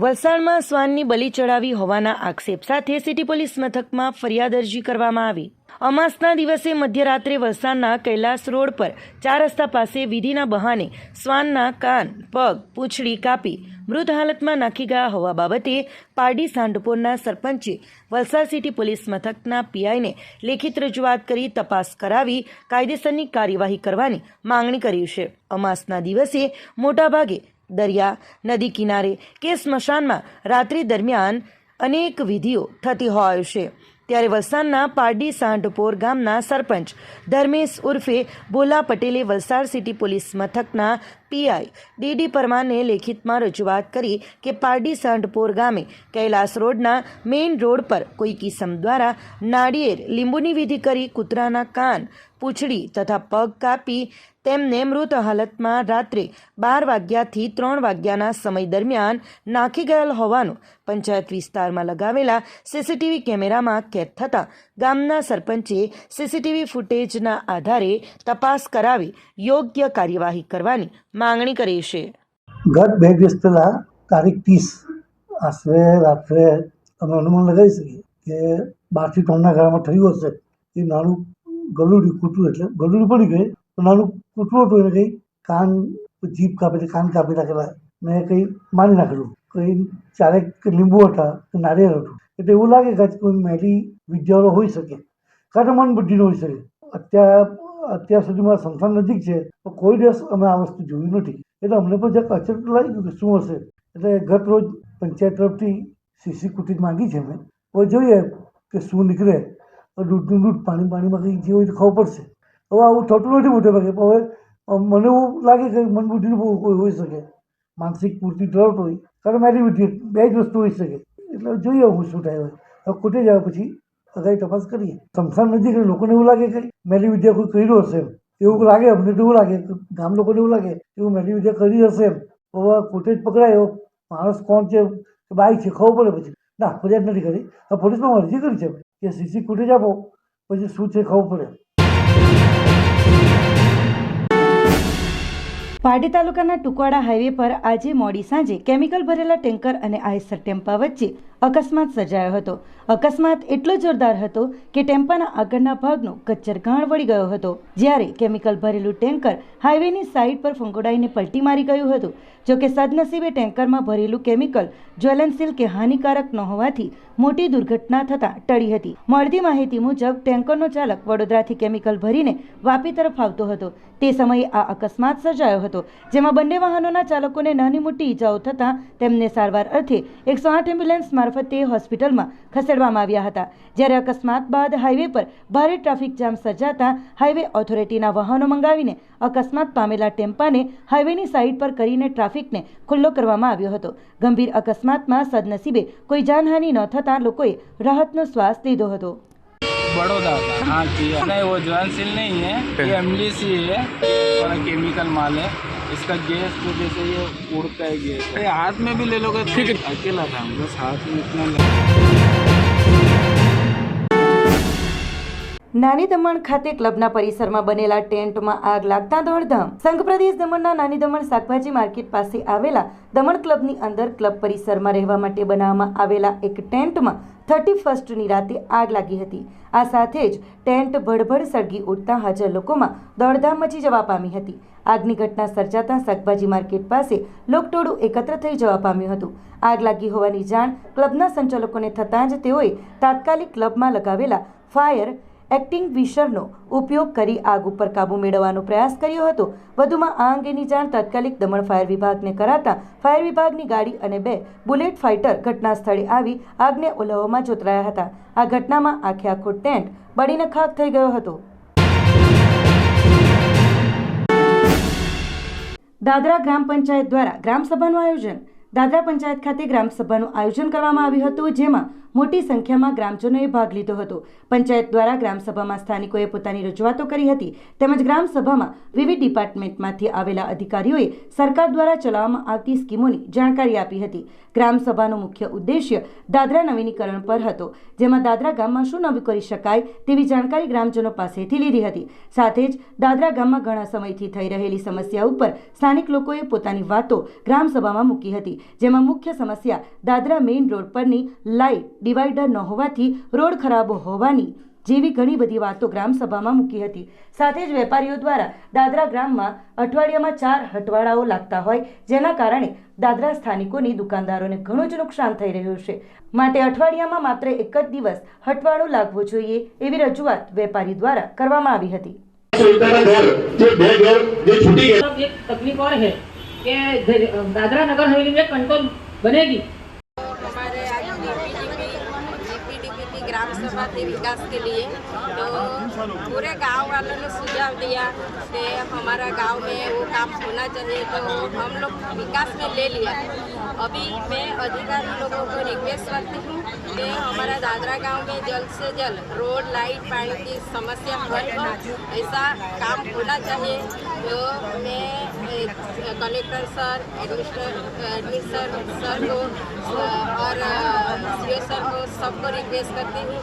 વલસાડમાં શ્વાનની બલી ચડાવી હોવાના આક્ષેપ સાથે સિટી પોલીસ મથકમાં ફરિયાદ અરજી કરવામાં આવી. અમાસના દિવસે મધ્યરાત્રે વલસાડના કૈલાસ રોડ પર ચાર રસ્તા પાસે વિધિના બહાને શ્વાનના કાન, પગ, પૂંછડી કાપી મૃત હાલતમાં નાખી ગયા હોવા બાબતે પારડી સાંડપોરના સરપંચે વલસાડ સિટી પોલીસ મથકના પીઆઈને લેખિત રજૂઆત કરી તપાસ કરાવી કાયદેસરની કાર્યવાહી કરવાની માંગણી કરી છે. અમાસના દિવસે મોટાભાગે દરિયા, નદી કિનારે કે સ્મશાનમાં રાત્રિ દરમિયાન અનેક વિધિઓ થતી હોય છે. ત્યારે વલસાડના પારડી સાંઢપોર ગામના સરપંચ ધર્મેશ ઉર્ફે ભોલા પટેલે વલસાડ સિટી પોલીસ મથકના પીઆઈ ડીડી પરમારને લેખિતમાં રજૂઆત કરી કે પારડી સાંઢપોર ગામે કૈલાસ રોડના મેઇન રોડ પર કોઈ કિસમ દ્વારા નાળિયેર લીંબુની વિધિ કરી કૂતરાના કાન, પૂંછડી તથા પગ કાપી તેમને મૃત હાલતમાં રાત્રે બાર વાગ્યાથી ત્રણ વાગ્યાના સમય દરમિયાન નાખી ગયેલ હોવાનું પંચાયત વિસ્તારમાં લગાવેલા સીસીટીવી કેમેરામાં કેદ થતાં ગામના સરપંચે સીસીટીવી ફૂટેજના આધારે તપાસ કરાવી યોગ્ય કાર્યવાહી કરવાની માંગણી કરી છે. ગત બે દિવસ પહેલાં તારીખ ત્રીસ આશરે રાત્રે અમે અનુમાન લગાવી શકીએ કે બારથી ત્રણના ગાળામાં થયું હશે. એ નાનું ગલુડી કૂતરું એટલે ગલુડી પડી ગઈ તો નાનું કૂતરું હતું એને કંઈ કાન જીભ કાપી કાન કાપી નાખેલા ને કંઈ મારી નાખેલું. કંઈ ચારેક લીંબુ હતા કે નારિયેળ હતું. એટલે એવું લાગે કે કોઈ મેલી વિદ્યાવાળો હોઈ શકે. કાં તો મન બુદ્ધિનો હોઈ શકે. અત્યાર અત્યાર સુધીમાં સંસ્થાન નજીક છે, તો કોઈ દિવસ અમે આ વસ્તુ જોયું નથી. એટલે અમને પણ જરાક અચરત લાગી ગયું કે શું હશે. એટલે ગત રોજ પંચાયત તરફથી સીસી કુટીજ માંગી છે મેં હવે જોઈએ કે શું નીકળે. દૂધનું દૂધ પાણી પાણીમાં કંઈક જે હોય તો ખબર પડશે. હવે આવું થતું નથી મોટે ભાગે. પણ હવે મને એવું લાગે કે મન બુદ્ધિનું બહુ કોઈ હોઈ શકે. માનસિક પૂરતી ડર હોય. કારણ મારી બુદ્ધિ બે જ વસ્તુ હોઈ શકે. એટલે જોઈએ હું શું થાય હવે. કુટે જાય પછી અગાઈ તપાસ કરીએ. સંસાર નજીક લોકોને એવું લાગે કે મેલી વિદ્યા કોઈ કર્યું હશે એવું લાગે, અમને તો એવું લાગે ગામ લોકોને એવું લાગે એવું મેલી વિદ્યા કરી હશે એમ. હવે કુટે જ પકડાય. માણસ કોણ છે? કે બાઈ છે, ખબર પડે પછી. ના, ફરિયાદ નથી કરી. હવે પોલીસમાં અરજી કરી છે. કે સીસી ફૂટેજ આપો, પછી શું છે ખબર પડે. પારડી તાલુકાના ટુકવાડા હાઈવે પર આજે મોડી સાંજે કેમિકલ ભરેલા ટેન્કર અને આઈસર ટેમ્પા વચ્ચે અકસ્માત સર્જાયો હતો. અકસ્માત એટલો જોરદાર હતો કે ટેમ્પાના આગળના ભાગનો કચ્ચરઘાણ વળી ગયો હતો. જ્યારે કેમિકલ ભરેલું ટેન્કર હાઈવેની સાઈડ પર ફંગોડાઈને પલટી મારી ગયું હતું. જોકે સદનસીબે ટેન્કરમાં ભરેલું કેમિકલ જ્વલનશીલ કે હાનિકારક ન હોવાથી મોટી દુર્ઘટના થતાં ટળી હતી. મળતી માહિતી મુજબ ટેન્કરનો ચાલક વડોદરાથી કેમિકલ ભરીને વાપી તરફ આવતો હતો. તે સમયે આ અકસ્માત સર્જાયો હતો, જેમાં બંને વાહનોના ચાલકોને નાની મોટી ઈજાઓ થતાં તેમને સારવાર અર્થે એકસો આઠ એમ્બ્યુલન્સ મારફતે હોસ્પિટલમાં ખસેડવામાં આવ્યા હતા જ્યારે અકસ્માત બાદ હાઈવે પર ભારે ટ્રાફિક જામ સર્જાતા હાઈવે ઓથોરિટીના વાહનો મંગાવીને અકસ્માત પામેલા ટેમ્પાને હાઈવેની સાઈડ પર કરીને ટ્રાફિકને ખુલ્લો કરવામાં આવ્યો હતો ગંભીર અકસ્માતમાં સદનસીબે કોઈ જાનહાનિ ન થતાં લોકોએ રાહતનો શ્વાસ લીધો હતો बड़ौदा का हाँ किया नहीं वो ज्वलनशील नहीं है ये अम्ली सी है थोड़ा केमिकल माल है इसका गैस तो जैसे ये उड़ता है गैस ये हाथ में भी ले लोगे ठीक है अकेला था बस हाथ में इतना लगा નાની દમણ ખાતે ક્લબના પરિસરમાં બનેલા ટેન્ટમાં આગ લાગતા દોડધામ સંઘ પ્રદેશ દમણના નાની દમણ શાકભાજી માર્કેટ પાસે આવેલા દમણ ક્લબની અંદર ક્લબ પરિસરમાં રહેવા માટે બનાવવામાં આવેલા એક ટેન્ટમાં થર્ટી ફર્સ્ટની રાતે આગ લાગી હતી. આ સાથે જ ટેન્ટ ભડભડ સળગી ઉઠતા હાજર લોકોમાં દોડધામ મચી જવા પામી હતી. આગની ઘટના સર્જાતા શાકભાજી માર્કેટ પાસે લોકટોળું એકત્ર થઈ જવા પામ્યું હતું. આગ લાગી હોવાની જાણ ક્લબના સંચાલકોને થતાં જ તેઓએ તાત્કાલિક ક્લબમાં લગાવેલા ફાયર એક્ટિંગ્વિશરનો ઉપયોગ કરી આગ ઉપર કાબૂ મેળવવાનો પ્રયાસ કર્યો હતો. વધુમાં આ અંગેની જાણ તાત્કાલિક દમણ ફાયર વિભાગને કરાતા ફાયર વિભાગની ગાડી અને બે બુલેટ ફાઇટર ઘટના સ્થળે આવી આગને ઓલવવામાં જોતરાયા હતા. આ ઘટનામાં આખે આખો ટેન્ટ બળીને ખાક થઈ ગયો હતો. દાદરા ગ્રામ પંચાયત દ્વારા ગ્રામસભાનું આયોજન. દાદરા પંચાયત ખાતે ગ્રામસભાનું આયોજન કરવામાં આવ્યું હતું, જેમાં મોટી સંખ્યામાં ગ્રામજનોએ ભાગ લીધો હતો. પંચાયત દ્વારા ગ્રામસભામાં સ્થાનિકોએ પોતાની રજૂઆતો કરી હતી. તેમજ ગ્રામસભામાં વિવિધ ડિપાર્ટમેન્ટમાંથી આવેલા અધિકારીઓએ સરકાર દ્વારા ચલાવવામાં આવતી સ્કીમોની જાણકારી આપી હતી. ગ્રામસભાનો મુખ્ય ઉદ્દેશ્ય દાદરા નવીનીકરણ પર હતો. જેમાં દાદરા ગામમાં શું નવું કરી શકાય તેવી જાણકારી ગ્રામજનો પાસેથી લીધી હતી. સાથે જ દાદરા ગામમાં ઘણા સમયથી થઈ રહેલી સમસ્યા ઉપર સ્થાનિક લોકોએ પોતાની વાતો ગ્રામસભામાં મૂકી હતી. જેમાં મુખ્ય સમસ્યા દાદરા મેઇન રોડ પરની લાઇટ ડિવાઈડર ન હોવાથી રોડ ખરાબ હોવાની જેવી ઘણી બધી વાતો ગ્રામસભામાં મૂકી હતી સાથે જ વેપારીઓ દ્વારા દાદરા ગ્રામમાં અઠવાડિયામાં ચાર હટવાડાઓ લાગતા હોય જેના કારણે દાદરા સ્થાનિકોની દુકાનદારોને ઘણું જ નુકસાન થઈ રહ્યું છે માટે અઠવાડિયામાં માત્ર એક જ દિવસ હટવાડો લાગવો જોઈએ એવી રજૂઆત વેપારી દ્વારા કરવામાં આવી હતી સુલતાના ઘર જે બે ઘર જે છૂટી ગયા अब एक तकलीफ और है कि ध- दादरा नगर हवेली में कंट्रोल बनेगी ग्राम विकास के लिए। तो पूरे गाँव वालों ने सुझाव दिया कि हमारा गाँव में वो काम होना चाहिए तो हम लोग विकास में ले लिया। अभी मैं अधिकारी लोगों को रिक्वेस्ट करती हूँ कि हमारा दादरा गाँव में जल्द से जल्द रोड लाइट पानी की समस्या हल हो, ऐसा काम होना चाहिए। तो मैं collector sir administer administer sir को, और सी सर को सबको रिक्वेस्ट करती हूँ।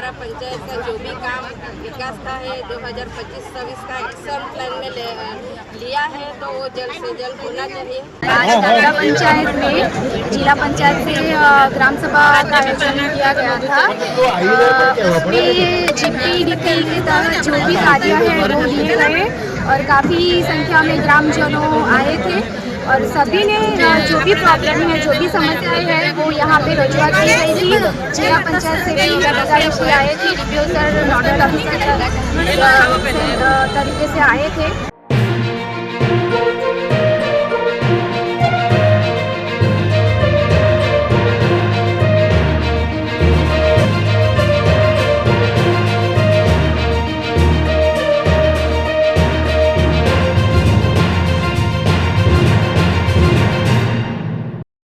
पंचायत का जो भी काम विकास का है 2025 छब्बीस का एक्शन प्लान में ले, लिया है तो वो जल्द से जल्द होना चाहिए। दादरा पंचायत में जिला पंचायत से ग्राम सभा का आयोजन किया गया था। उसमें जीपीडीपी के तहत जो भी कार्य है वो लिए गए और काफ़ी संख्या में ग्रामजनों आए थे। और सभी ने अ, जो भी प्रॉब्लम है जो भी समस्याएं हैं वो यहाँ पे रजूआत की गई थी जिला पंचायत से भी अधिकारी श्री आए थे डीपीओ सर नोडल ऑफिसर अ, अ, तरीके से आए थे